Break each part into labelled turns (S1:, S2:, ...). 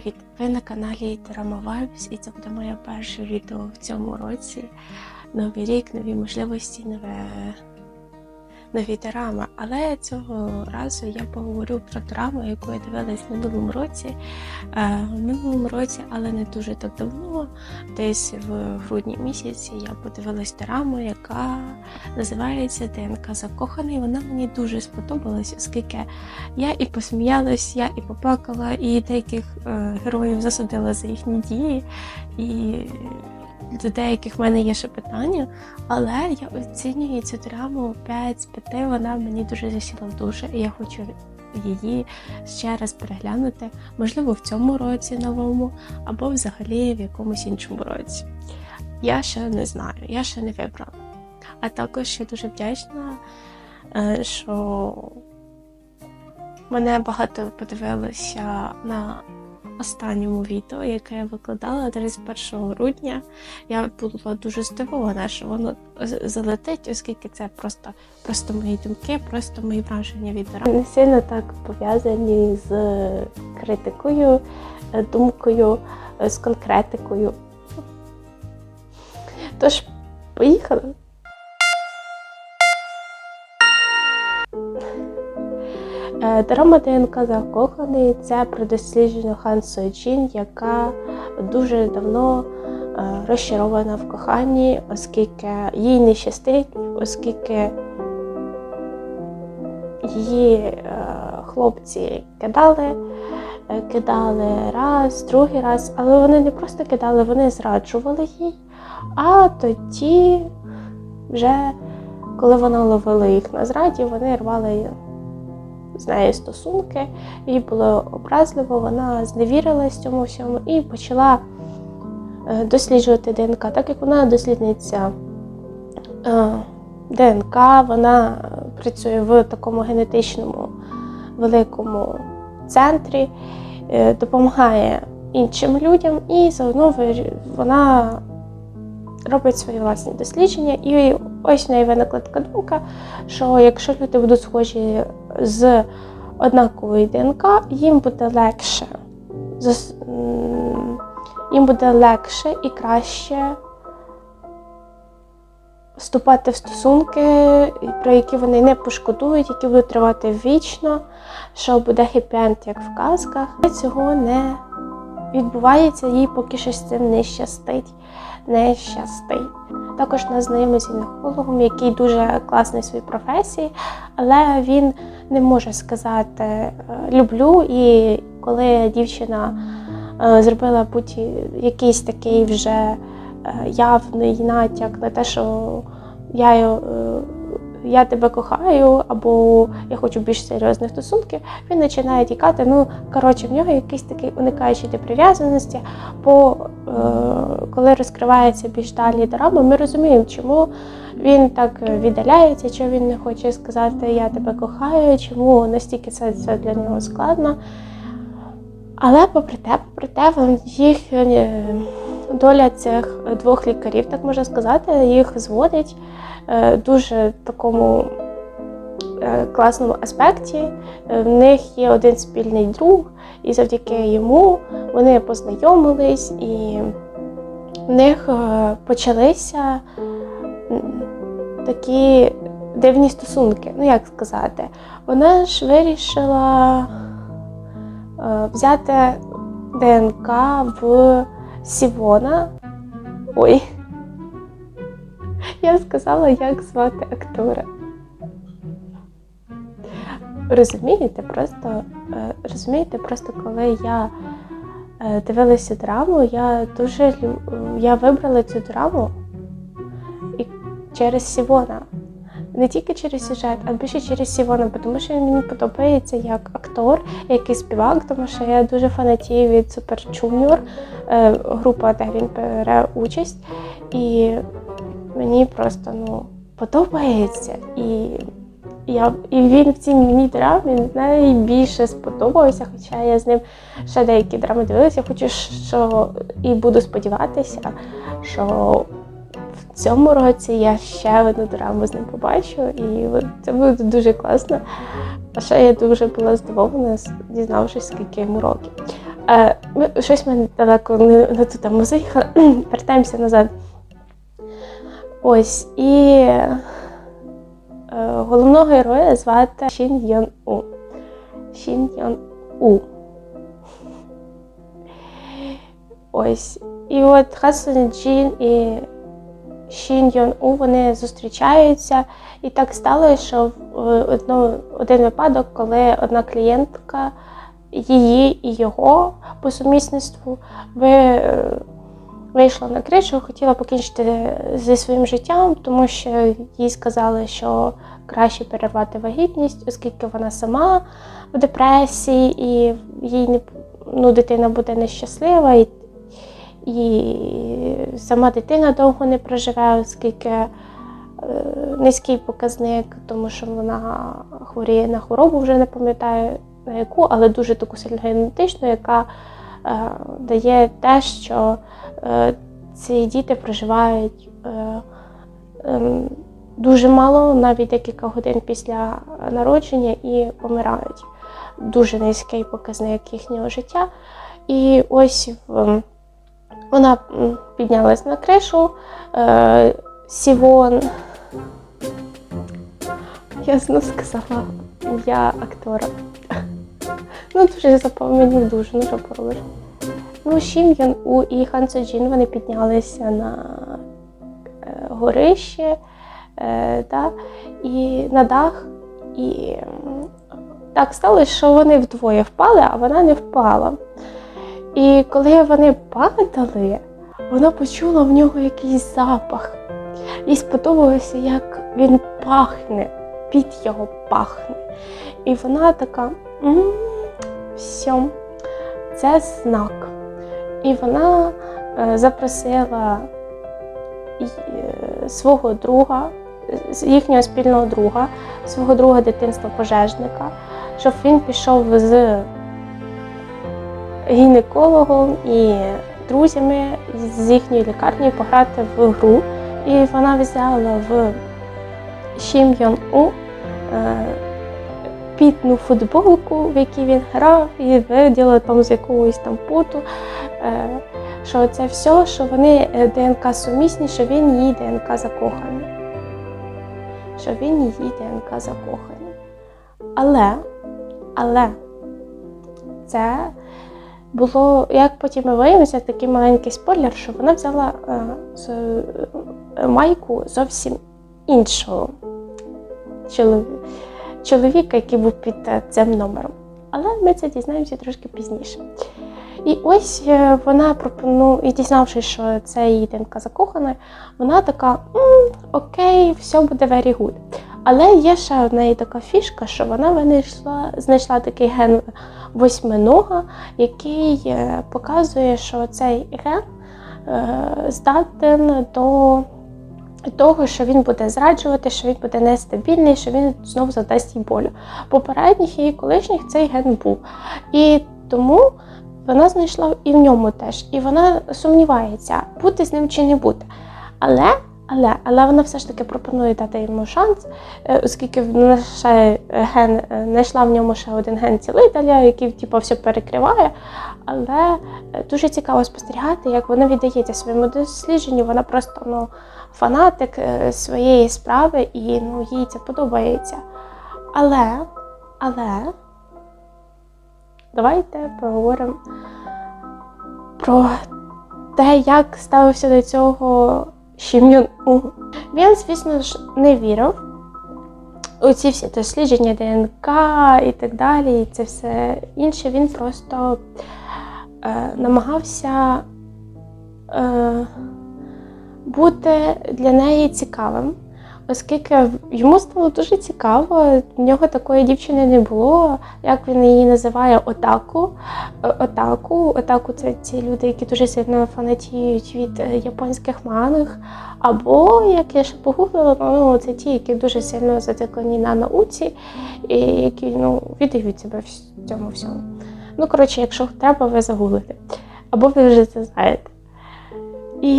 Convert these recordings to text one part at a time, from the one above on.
S1: привіт! Ви на каналі Терама Vibes і це буде моє перше відео в цьому році. Новий рік, нові можливості, нове нові драми. Але цього разу я поговорю про драму, яку я дивилась в минулому році. Е, В минулому році, але не дуже так давно, десь в грудні місяці я подивилась драму, яка називається ДНК Закоханий. Вона мені дуже сподобалась, оскільки я і посміялась, я і поплакала, і деяких е, героїв засудила за їхні дії. І до деяких в мене є ще питання, але я оцінюю цю драму 5 з 5, вона мені дуже засіла в душу, і я хочу її ще раз переглянути, можливо, в цьому році новому, або взагалі в якомусь іншому році. Я ще не знаю, я ще не вибрала. А також я дуже вдячна, е, що мене багато подивилося на останньому відео, яке я викладала 31 грудня. Я була дуже здивована, що воно залетить, оскільки це просто, просто мої думки, просто мої враження від. Не сильно так пов'язані з критикою, е, думкою, е, з конкретикою. Тож, поїхали. Драма ДНК закоханий це про досліджену Хан Сойчин, яка дуже давно е, розчарована в коханні, оскільки їй не щастить, оскільки її е, хлопці кидали, е, кидали раз, другий раз, але вони не просто кидали, вони зраджували їй. А тоді, вже коли вона ловила їх на зраді, вони рвали з нею стосунки, їй було образливо, вона зневірилась цьому всьому і почала е, досліджувати ДНК. Так як вона дослідниця е, ДНК, вона працює в такому генетичному великому центрі, е, допомагає іншим людям, і заодно вона робить свої власні дослідження. І ось в неї виникла така думка, що якщо люди будуть схожі з однакової ДНК, їм буде легше. Їм буде легше і краще вступати в стосунки, про які вони не пошкодують, які будуть тривати вічно, що буде хеппі-енд, як в казках. Цього не відбувається, їй поки що з цим не щастить. Не щастить. Також нас знайомий з гінекологом, який дуже класний в своїй професії, але він не може сказати е, люблю. І коли дівчина е, зробила будь-якийсь такий вже е, явний натяк на те, що я, я тебе кохаю, або я хочу більш серйозних стосунків, він починає тікати. Ну, коротше, в нього якийсь такий уникаючий до прив'язаності. Бо е, коли розкривається більш далі драма, ми розуміємо, чому він так віддаляється, чому він не хоче сказати Я тебе кохаю, чому настільки це, це для нього складно. Але попри те, попри те, їх е, доля цих двох лікарів, так можна сказати, їх зводить е, дуже такому е, класному аспекті. Е, В них є один спільний друг, і завдяки йому вони познайомились, і в них почалися такі дивні стосунки. Ну як сказати, вона ж вирішила взяти ДНК в Сівона. Ой. Я сказала, як звати актора. Розумієте, просто е, розумієте, просто коли я е, дивилася драму, я дуже я вибрала цю драму і через Сівона. Не тільки через сюжет, а більше через Сівона, тому що він мені подобається як актор, як і співак, тому що я дуже фанатію від Super Junior, е, група, де він бере участь. І мені просто ну, подобається. І, я, і він в цій мені драмі найбільше сподобався, хоча я з ним ще деякі драми дивилася. Я хочу, що і буду сподіватися, що цьому році я ще одну драму з ним побачу, і це буде дуже класно. А ще я дуже була здивована, дізнавшись, скільки йому років. Е, щось ми далеко не, не ту тему заїхали. Вертаємося назад. Ось і е, головного героя звати Шін Йон У. Шін Йон У. Ось. І от Хасон Джін і Шін Йон У вони зустрічаються. І так сталося, що в е, одну, один випадок, коли одна клієнтка її і його по сумісництву ви, е, вийшла на кришу, хотіла покінчити зі своїм життям, тому що їй сказали, що краще перервати вагітність, оскільки вона сама в депресії, і їй не, ну, дитина буде нещаслива, і, і сама дитина довго не проживе, оскільки е, низький показник, тому що вона хворіє на хворобу, вже не пам'ятаю на яку, але дуже таку сильно генетичну, яка е, дає те, що е, ці діти проживають ем, дуже мало, навіть декілька годин після народження, і помирають. Дуже низький показник їхнього життя. І ось вона піднялась на кришу. Е, Сівон. Я знов сказала ім'я актора. Ну, дуже запам'ятаю дуже, ну що поробиш. Ну, Шім У і Хан Джін вони піднялися на е, горище е, да, і на дах. І так сталося, що вони вдвоє впали, а вона не впала. І коли вони падали, вона почула в нього якийсь запах. Їй сподобалося, як він пахне, під його пахне. І вона така. «М, все, це знак. І вона е, запросила е, свого друга, їхнього спільного друга, свого друга дитинства пожежника, щоб він пішов з гінекологом і друзями з їхньої лікарні пограти в гру. І вона взяла в Шім Йон У е, пітну футболку, в якій він грав, і виділа там з якогось там поту, е, що це все, що вони е, ДНК сумісні, що він її ДНК закоханий. Що він її ДНК закоханий. Але, але це було, як потім ми виявилося, такий маленький спойлер, що вона взяла е, з, е, майку зовсім іншого чоловіка який був під е, цим номером. Але ми це дізнаємося трошки пізніше. І ось вона пропонує, і дізнавшись, що це її динка закохана, вона така: «М, окей, все буде very good. Але є ще в неї така фішка, що вона винайшла, знайшла такий ген восьминога, який е, показує, що цей ген е, здатен до того, що він буде зраджувати, що він буде нестабільний, що він знову задасть їй болю. Попередніх її колишніх цей ген був. І тому вона знайшла і в ньому теж. І вона сумнівається, бути з ним чи не бути. Але, але, але вона все ж таки пропонує дати йому шанс, е, оскільки вона ще ген е, знайшла в ньому ще один ген цілителя, який типу, все перекриває. Але е, дуже цікаво спостерігати, як вона віддається своєму дослідженню. Вона просто ну, фанатик е, своєї справи, і ну, їй це подобається. Але, але давайте поговоримо про те, як ставився до цього Шім У. Він, звісно ж, не вірив у ці всі дослідження ДНК і так далі, і це все інше. Він просто е, намагався е, бути для неї цікавим, оскільки йому стало дуже цікаво. В нього такої дівчини не було, як він її називає отаку. Е, Отаку. Отаку це ці люди, які дуже сильно фанатіють від е, японських манг. Або, як я ще погуглила, ну, це ті, які дуже сильно зациклені на науці, і які ну, віддають себе в цьому всьому. Ну, коротше, якщо треба, ви загуглите. Або ви вже це знаєте. І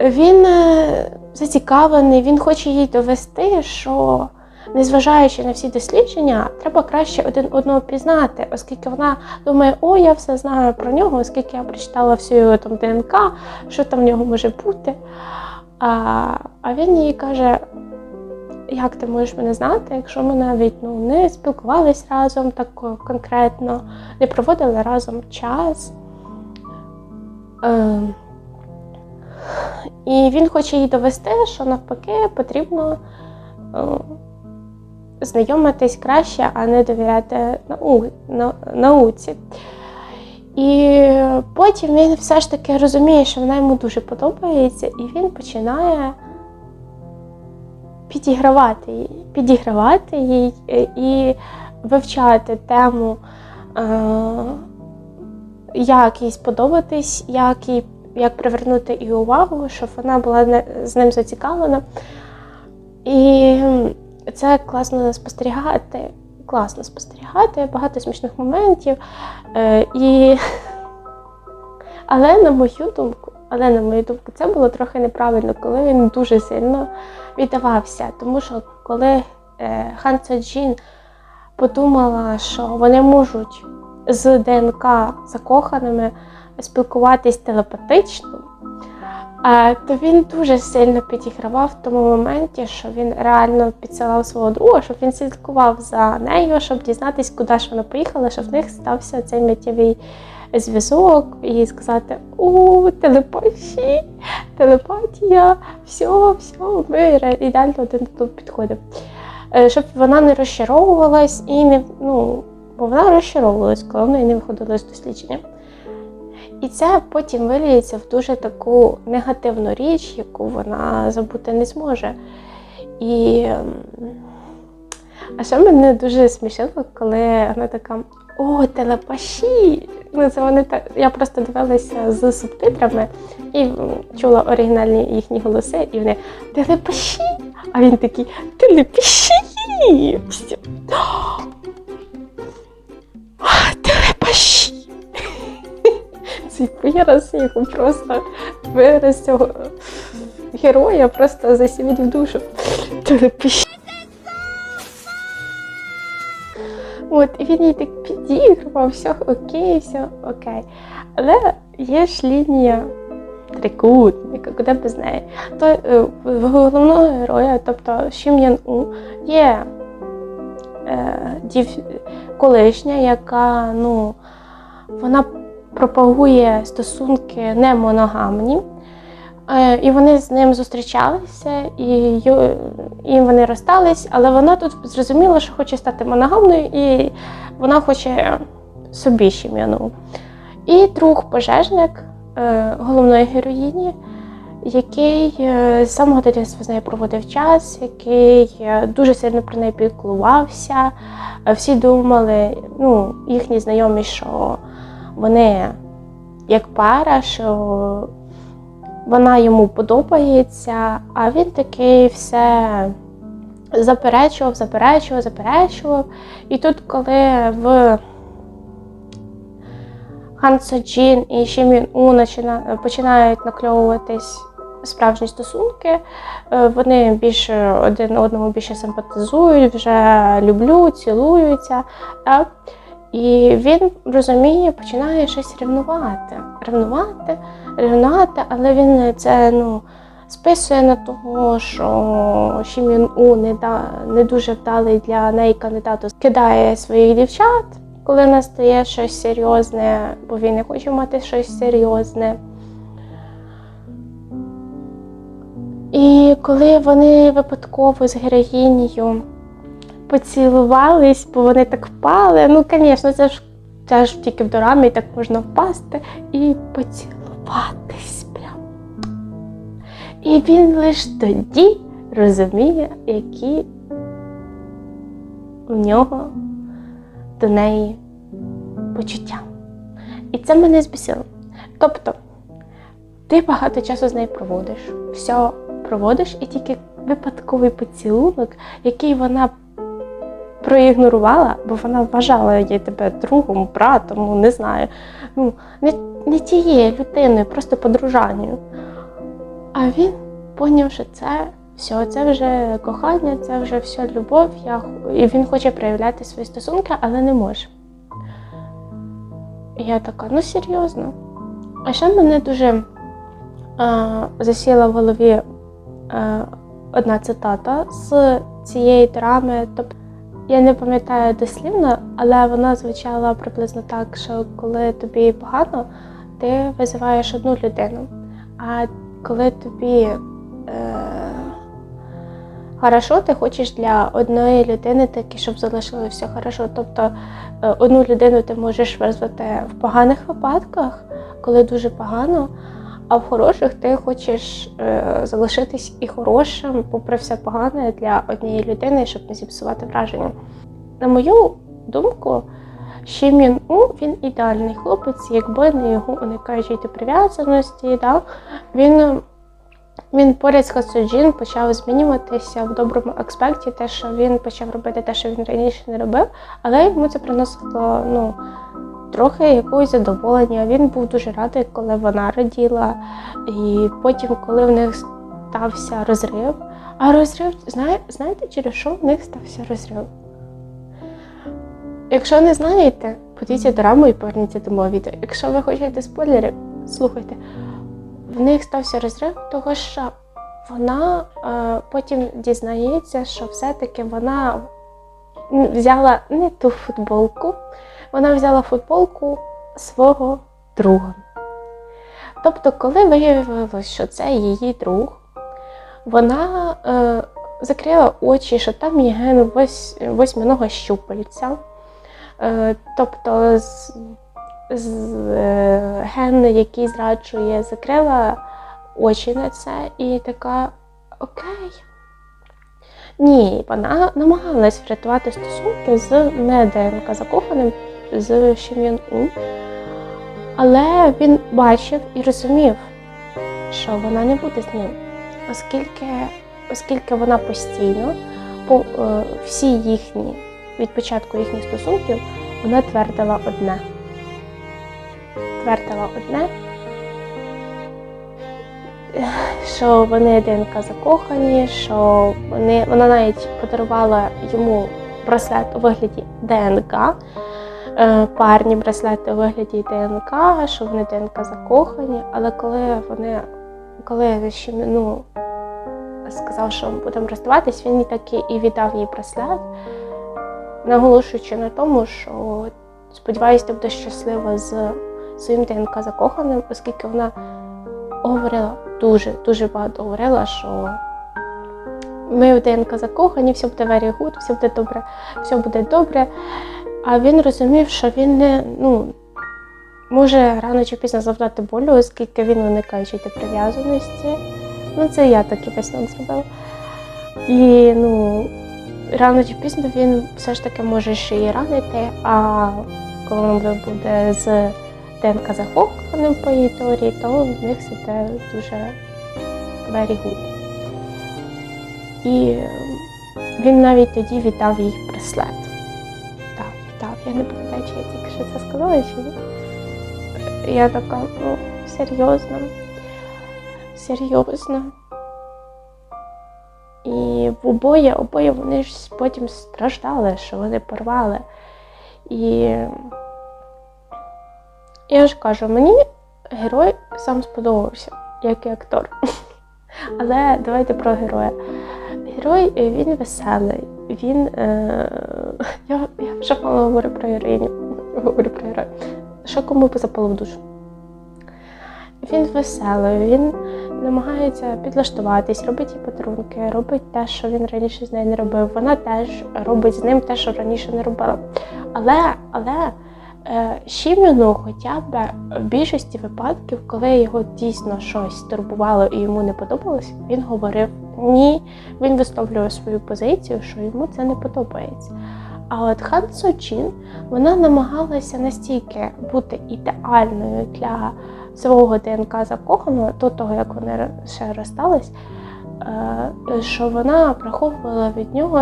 S1: він е, зацікавлений, він хоче їй довести, що незважаючи на всі дослідження, треба краще один одного пізнати, оскільки вона думає, о, я все знаю про нього, оскільки я прочитала всю його там ДНК, що там в нього може бути. А, а він їй каже: як ти можеш мене знати, якщо ми навіть ну, не спілкувались разом так конкретно, не проводили разом час. Е, і він хоче їй довести, що навпаки потрібно е, знайомитись краще, а не довіряти нау, науці. І потім він все ж таки розуміє, що вона йому дуже подобається, і він починає підігравати їй, підігравати їй е, і вивчати тему, е, як їй сподобатись, як їй як привернути її увагу, щоб вона була з ним зацікавлена. І це класно спостерігати. Класно спостерігати, багато смішних моментів. Е, і... Але на мою думку, але на мою думку, це було трохи неправильно, коли він дуже сильно віддавався. Тому що коли е, Хан Цеджін подумала, що вони можуть з ДНК закоханими спілкуватись телепатично, то він дуже сильно підігравав в тому моменті, що він реально підсилав свого друга, щоб він слідкував за нею, щоб дізнатись, куди ж вона поїхала, щоб в них стався цей миттєвий зв'язок і сказати: у телепатії, телепатія, все, все, ми ідеально один до підходимо. Е, Щоб вона не розчаровувалась і не ну, бо вона розчаровувалась, коли в неї не виходило з дослідження. І це потім виліється в дуже таку негативну річ, яку вона забути не зможе. І а ще мене дуже смішило, коли вона така: о, телепаші! Ну, це вони так. Я просто дивилася з субтитрами і чула оригінальні їхні голоси, і вони телепаші! А він такий телепаші! Телепаші! Вираз його просто вираз цього героя просто засівіть в душу. От, і він їй так підігрував, все окей, все окей. Але є ж лінія трикутника, куди без неї. То е, головного героя, тобто Шім Ян У, є е, дів, колишня, яка ну, вона пропагує стосунки немоногамні. Е, І вони з ним зустрічалися, і, і вони розстались, але вона тут зрозуміла, що хоче стати моногамною, і вона хоче собі щем'яну. І друг пожежник е, головної героїні, який е, з самого дитинства з нею проводив час, який дуже сильно про неї піклувався. Всі думали, ну, їхні знайомі, що вони як пара, що вона йому подобається, а він такий все заперечував, заперечував, заперечував. І тут, коли в Хан Соджін і Шімін У починають накльовуватись справжні стосунки, е, вони більше один одному більше симпатизують, вже люблю, цілуються. І він розуміє, починає щось ревнувати. Ревнувати, ревнувати, але він це ну, списує на того, що Шімін У не, да, не дуже вдалий для неї кандидату, кидає своїх дівчат, коли настає щось серйозне, бо він не хоче мати щось серйозне. І коли вони випадково з героїнею поцілувались, бо вони так впали. Ну, звісно, це ж, це ж тільки в дорамі так можна впасти і поцілуватись прям. І він лише тоді розуміє, які у нього до неї почуття. І це мене збісило. Тобто, ти багато часу з нею проводиш, все проводиш, і тільки випадковий поцілунок, який вона проігнорувала, бо вона вважала її тебе другом, братом, ну не знаю. Ну, не, не тією людиною, просто подружанню. А він поняв, що це все, це вже кохання, це вже все любов. Я... І він хоче проявляти свої стосунки, але не може. І я така, ну серйозно. А ще мене дуже е, засіла в голові е, одна цитата з цієї драми. Тобто, я не пам'ятаю дослівно, але вона звучала приблизно так, що коли тобі погано, ти визиваєш одну людину. А коли тобі е, хорошо, ти хочеш для одної людини таки, щоб залишилося хорошо. Тобто е, одну людину ти можеш визвати в поганих випадках, коли дуже погано, а в хороших ти хочеш е, залишитись і хорошим, попри все погане для однієї людини, щоб не зіпсувати враження. На мою думку, Ші Мін У він ідеальний хлопець, якби не його уникаючі до прив'язаності, да? він, він поряд з Хасуджін почав змінюватися в доброму аспекті, те, що він почав робити те, що він раніше не робив, але йому це приносило ну, трохи якогось задоволення. Він був дуже радий, коли вона раділа, і потім, коли в них стався розрив. А розрив, знає, знаєте, через що в них стався розрив? Якщо не знаєте, подивіться драму і поверніться до мого відео. Якщо ви хочете спойлери, слухайте. В них стався розрив, того що вона е, потім дізнається, що все-таки вона взяла не ту футболку, вона взяла футболку свого друга. Тобто, коли виявилось, що це її друг, вона е, закрила очі, що там є ген вось, восьминого щупальця. Е, тобто з, з, е, ген, який зраджує, закрила очі на це і така окей. Ні, вона намагалась врятувати стосунки з не ДНК закоханим, з Шім'ян У. Але він бачив і розумів, що вона не буде з ним, оскільки, оскільки вона постійно по е, всі їхні від початку їхніх стосунків вона твердила одне. Твердила одне, що вони ДНК закохані, що вони, вона навіть подарувала йому браслет у вигляді ДНК, парні браслети у вигляді ДНК, що вони ДНК закохані, але коли вони, коли ще ну, сказав, що ми будемо розставатись, він таки і віддав їй браслет наголошуючи на тому, що сподіваюся, ти будеш щаслива з своїм ДНК закоханим, оскільки вона говорила дуже дуже багато говорила, що ми в ДНК закохані, все буде very good, все буде добре, все буде добре. А він розумів, що він не ну, може рано чи пізно завдати болю, оскільки він уникає до прив'язаності. Ну, це я такий висновок зробила. І ну, рано чи пізно він все ж таки може ще її ранити, а коли вона буде з ДНК захопленим по її теорії, то в них все те дуже very good. І він навіть тоді віддав їй браслет. Я не пам'ятаю, чи я тільки що це сказала, чи ні. Я така, ну, серйозно, серйозно. І в обоє, обоє вони ж потім страждали, що вони порвали. І я ж кажу, мені герой сам сподобався, як і актор. Але давайте про героя. Герой він веселий, він. Е... Я, я вже мало говорю про героїню. Говорю про героя. Що кому запало в душу? Він веселий, він намагається підлаштуватись, робить їй подарунки, робить те, що він раніше з нею не робив. Вона теж робить з ним те, що раніше не робила. Але але е, Шім'яну хоча б в більшості випадків, коли його дійсно щось турбувало і йому не подобалось, він говорив ні, він висловлював свою позицію, що йому це не подобається. А от Хан Сочин, вона намагалася настільки бути ідеальною для свого ДНК закоханого до того, як вони ще розстались, е, що вона приховувала від нього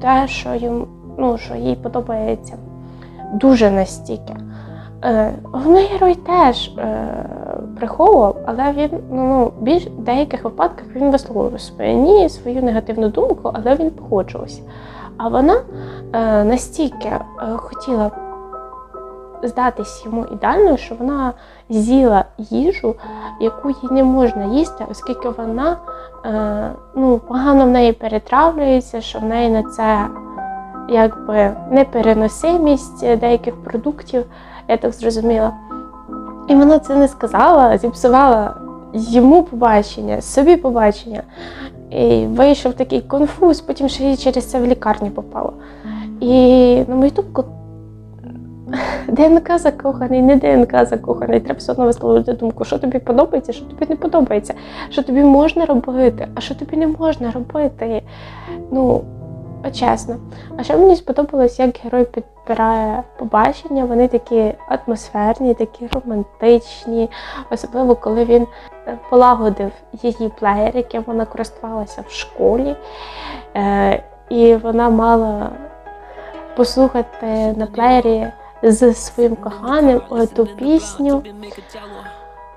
S1: те, що їм, ну, що їй подобається дуже настільки. Е, Головний герой теж е, приховував, але він ну, ну більш в деяких випадках він висловлював своє ні, свою негативну думку, але він погоджувався. А вона е, настільки хотіла здатись йому ідеальною, що вона з'їла їжу, яку їй не можна їсти, оскільки вона ну, погано в неї перетравлюється, що в неї на це якби непереносимість деяких продуктів, я так зрозуміла. І вона це не сказала, зіпсувала йому побачення, собі побачення. І вийшов такий конфуз, потім ще й через це в лікарню попала. І на мою думку, ДНК закоханий, не ДНК закоханий. Треба все одно висловлювати думку, що тобі подобається, що тобі не подобається, що тобі можна робити, а що тобі не можна робити. Ну, чесно. А ще мені сподобалось, як герой підбирає побачення. Вони такі атмосферні, такі романтичні, особливо коли він е, полагодив її плеєр, яким вона користувалася в школі. Е, і вона мала послухати на плеєрі з своїм коханим ту пісню.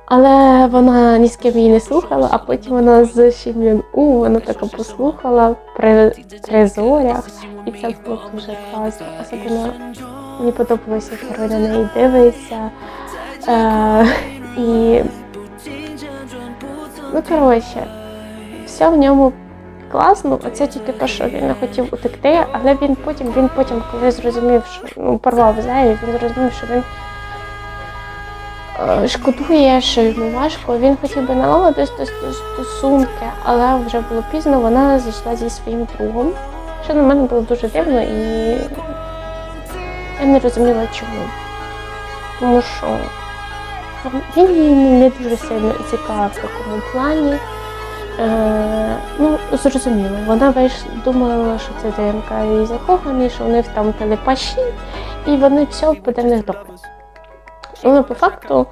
S1: Але вона ні з ким її не слухала, а потім вона з Шім'ян У вона така послухала при, при зорях, і це було дуже класно. Особливо мені подобалося, як герой на неї дивиться. Е, і ну коротше, все в ньому класно. Оце тільки те, що він не хотів утекти, але він потім, він потім, коли зрозумів, що ну, порвав з він зрозумів, що він шкодує, що йому важко. Він хотів би налагодити стосунки, але вже було пізно. Вона зійшла зі своїм другом. Що на мене було дуже дивно, і я не розуміла чому. Тому що він її не дуже сильно цікавив в такому плані. Е, ну, зрозуміло, вона весь думала, що це ДНК і закоханий, що вони там телепаші, і вони все буде в них добре. Ну, по факту,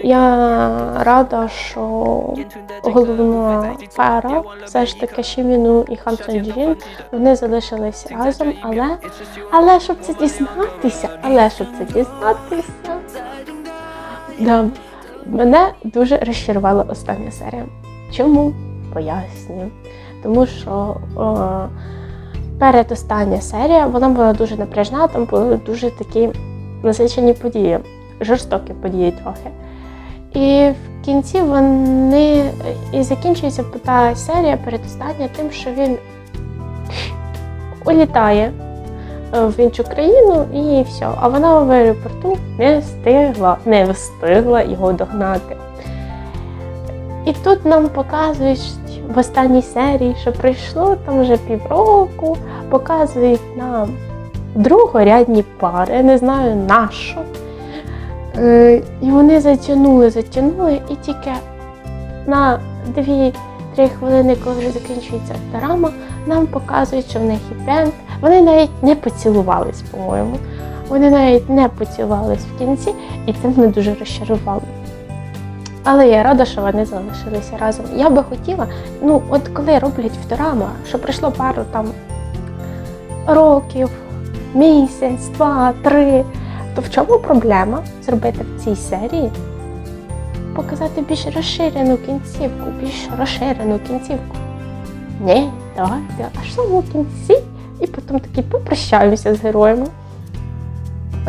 S1: я рада, що головна пара, все ж таки Шіміну і Хан Джін, вони залишились разом, але, але щоб це дізнатися, але щоб це дізнатися, да, мене дуже розчарувала остання серія. Чому? Пояснюю. Тому що о, передостання серія вона була дуже напряжна, там були дуже такі насичені події, жорстокі події трохи. І в кінці вони і закінчується та серія передостання тим, що він улітає е, в іншу країну і все. А вона в аеропорту не встигла, не встигла його догнати. І тут нам показують в останній серії, що пройшло там вже півроку, показують нам другорядні пари, не знаю на що. Е, І вони затягнули, затягнули, і тільки на 2-3 хвилини, коли вже закінчується драма, нам показують, що в них хіпенд. Вони навіть не поцілувались, по-моєму. Вони навіть не поцілувались в кінці, і це мене дуже розчарувало. Але я рада, що вони залишилися разом. Я би хотіла, ну, от коли роблять в драма, що пройшло пару там років, місяць, два, три, то в чому проблема зробити в цій серії? Показати більш розширену кінцівку, більш розширену кінцівку. Ні, давайте аж в кінці і потім таки попрощаємося з героями.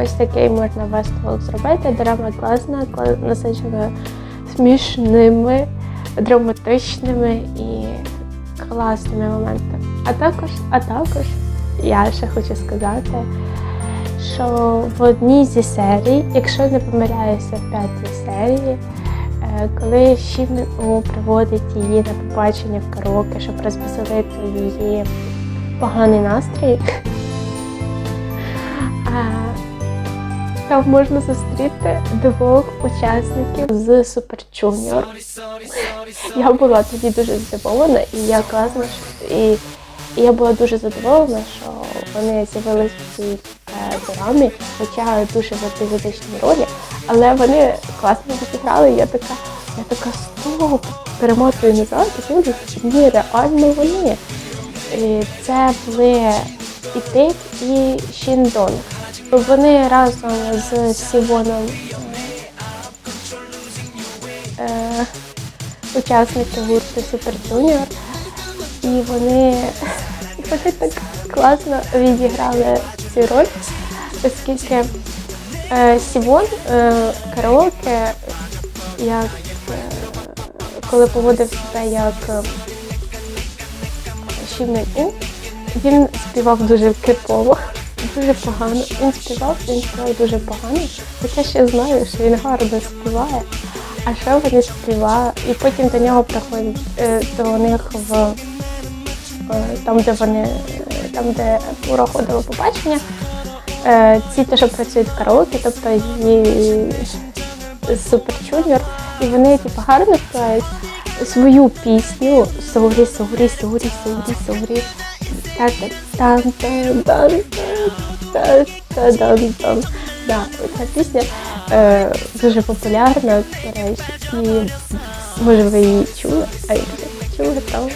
S1: Ось такий можна висновок зробити. Драма класна, кла- насичена смішними, драматичними і класними моментами. А також, а також я ще хочу сказати, що в одній зі серій, якщо не помиляюся, в п'ятій серії, е, коли Шімін приводить її на побачення в караоке, щоб розвеселити її поганий настрій. Там можна зустріти двох учасників з Super Junior. Я була тоді дуже здивована, і я класно, що- і, і я була дуже задоволена, що вони з'явились в цій драмі, хоча дуже в епізодичній ролі, але вони класно відіграли. Я така, я така стоп, перемотую назад, і дивлюсь, ні, реально вони. І це були і Тик, і Шіндонг. Вони разом з Сівоном учасники гурту Super Junior. І вони, вони так класно відіграли цю роль, оскільки е, Сімон е, караоке, як, е, коли поводив себе як е, Ін, він співав дуже крипово, дуже погано. Він співав, він співав дуже погано. Хоча ще знаю, що він гарно співає. А що вони співають? І потім до нього приходять е, до них в е, там, де вони, там, де урок водило побачення. Е, ці теж працюють в караоке, тобто її супер чудер. І вони типу, гарно співають свою пісню «Согрі, согрі, согрі, согрі, согрі». Так, так, так, ця пісня е, дуже популярна, до речі, і може ви її чули, а якщо чули, то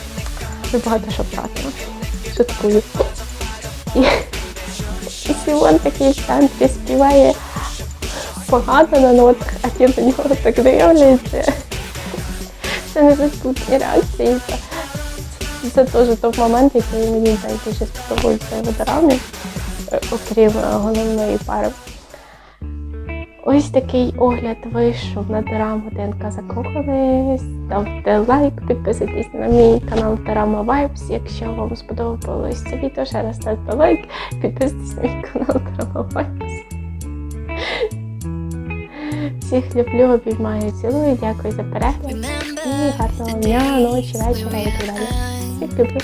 S1: ви багато що втратили. Шуткую. І, і Сімон такий в центрі співає погано на нотах, а ті на нього так дивляться. Це не заступні реакції. Це теж той момент, який мені найбільше сподобається в драмі, е, окрім е, головної пари. Ось такий огляд вийшов на дораму ДНК Закохались. Ставте лайк, підписуйтесь на мій канал Дорама Vibes. Якщо вам сподобалось це відео, ще раз ставте лайк, підписуйтесь на мій канал Дорама Vibes. Всіх люблю, обіймаю, цілую, дякую за перегляд і гарного дня, ночі, вечора і так далі. Всіх люблю.